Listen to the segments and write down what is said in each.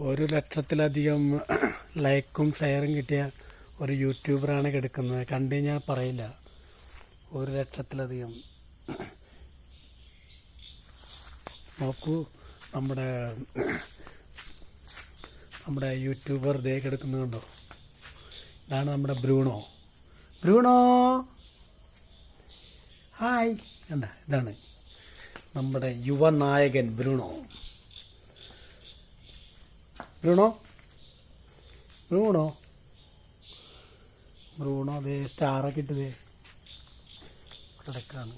ഒരു ലക്ഷത്തിലധികം ലൈക്കും ഷെയറും കിട്ടിയ ഒരു യൂട്യൂബറാണ് കിടക്കുന്നത്. കണ്ടു ഞാൻ പറയില്ല. ഒരു ലക്ഷത്തിലധികം. നോക്കൂ നമ്മുടെ നമ്മുടെ യൂട്യൂബർ ദേ കിടക്കുന്നുണ്ടോ ഇതാണ് നമ്മുടെ ബ്രൂണോ. ബ്രൂണോ! ഹായ്. കണ്ട ഇതാണ് നമ്മുടെ യുവനായകൻ ബ്രൂണോ. ബ്രൂണോ? ബ്രൂണോ? ബ്രൂണോ അതേ സ്റ്റാറൊക്കെ ഇട്ടതേ കിടക്കാണ്.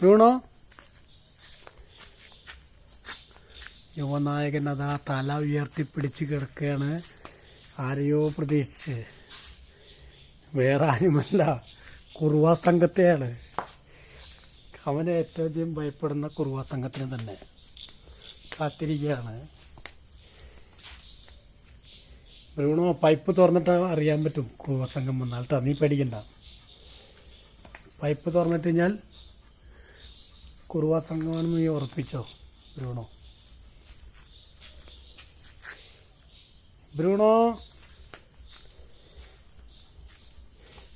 ബ്രൂണോ? യുവനായകൻ അതാ തല ഉയർത്തിപ്പിടിച്ച് കിടക്കുകയാണ് ആരെയോ പ്രതീക്ഷിച്ച്. വേറെ ആരുമല്ല. കുറുവ സംഘത്തെയാണ്. അവനെ ഏറ്റവും അധികം ഭയപ്പെടുന്ന കുറുവ സംഘത്തിന് തന്നെ. കാത്തിരിക്കുകയാണ്. ബ്രൂണോ പൈപ്പ് തുറന്നിട്ട് അറിയാൻ പറ്റും. കോസംഗം വന്നാൽ കേട്ടോ നീ പേടിക്കണ്ട. പൈപ്പ് തുറന്നിട്ട് കഴിഞ്ഞാൽ കുറുവാ സംഘമാണെന്ന് നീ ഉറപ്പിച്ചോ ബ്രൂണോ? ബ്രൂണോ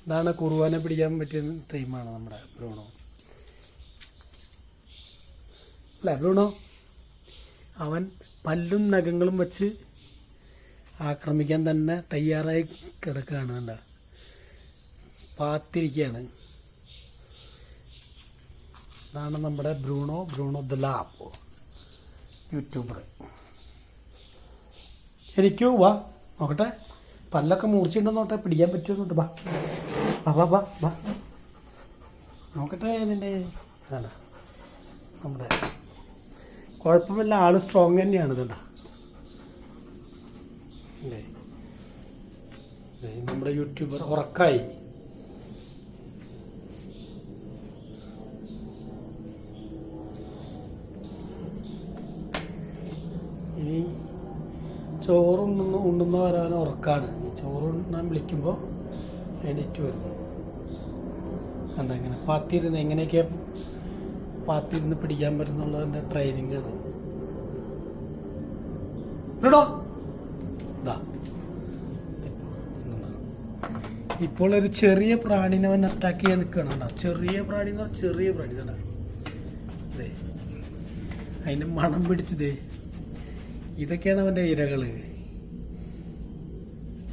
ഇതാണ് കുറുവാനെ പിടിക്കാൻ പറ്റിയ ടൈമാണ് നമ്മുടെ ബ്രൂണോ. അല്ലേ ബ്രൂണോ? അവൻ പല്ലും നഖങ്ങളും വെച്ച് ആക്രമിക്കാൻ തന്നെ തയ്യാറായി കിടക്കുകയാണ് കണ്ട. പാത്തിരിക്കുകയാണ്. ഇതാണ് നമ്മുടെ Bruno Bruno the lab. YouTuber. എനിക്കോ വാ നോക്കട്ടെ. പല്ലൊക്കെ മൂർച്ചയുണ്ടോ നോട്ടെ പിടിക്കാൻ പറ്റുമോ വാ. വാ വാ വാ. നോക്കട്ടെ നിന്റെ ഇതാണ് നമ്മുടെ കുഴപ്പമില്ല ആൾ സ്ട്രോങ് തന്നെയാണ് ഇതണ്ട നമ്മുടെ യൂട്യൂബർ ഉറക്കായി. ഇനി ചോറ് ഉണ്ണുന്ന ഉണ്ണുന്ന വരാൻ ഉറക്കാണ്. ചോറ് ഉണ്ണാൻ വിളിക്കുമ്പോൾ എണീറ്റ് വരും. കണ്ട എങ്ങനെ പാത്തിരുന്ന് എങ്ങനെയൊക്കെ നിന്ന് പിടിക്കാൻ പറ്റുന്നുള്ളതിന്റെ ട്രെയിനിങ്. ഇപ്പോൾ ഒരു ചെറിയ പ്രാണിനെ അവൻ അറ്റാക്ക് ചെയ്യാൻ നിൽക്കണം ചെറിയ പ്രാണി എന്ന് പറഞ്ഞാൽ ചെറിയ പ്രാണി തന്നെ അതിന് മണം പിടിച്ചതേ ഇതൊക്കെയാണ് അവന്റെ ഇരകൾ.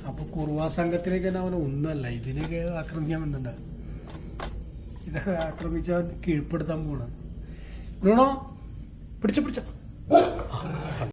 അപ്പൊ കുറുവാ സംഘത്തിലേക്ക് തന്നെ അവന് ഒന്നല്ല ഇതിനൊക്കെ ആക്രമിക്കാൻ വന്നിട്ടുണ്ട്. ഇതൊക്കെ ആക്രമിച്ച് അവൻ കീഴ്പ്പെടുത്താൻ പോണ ബ്രൂണോ പിടിച്ച പിടിച്ച.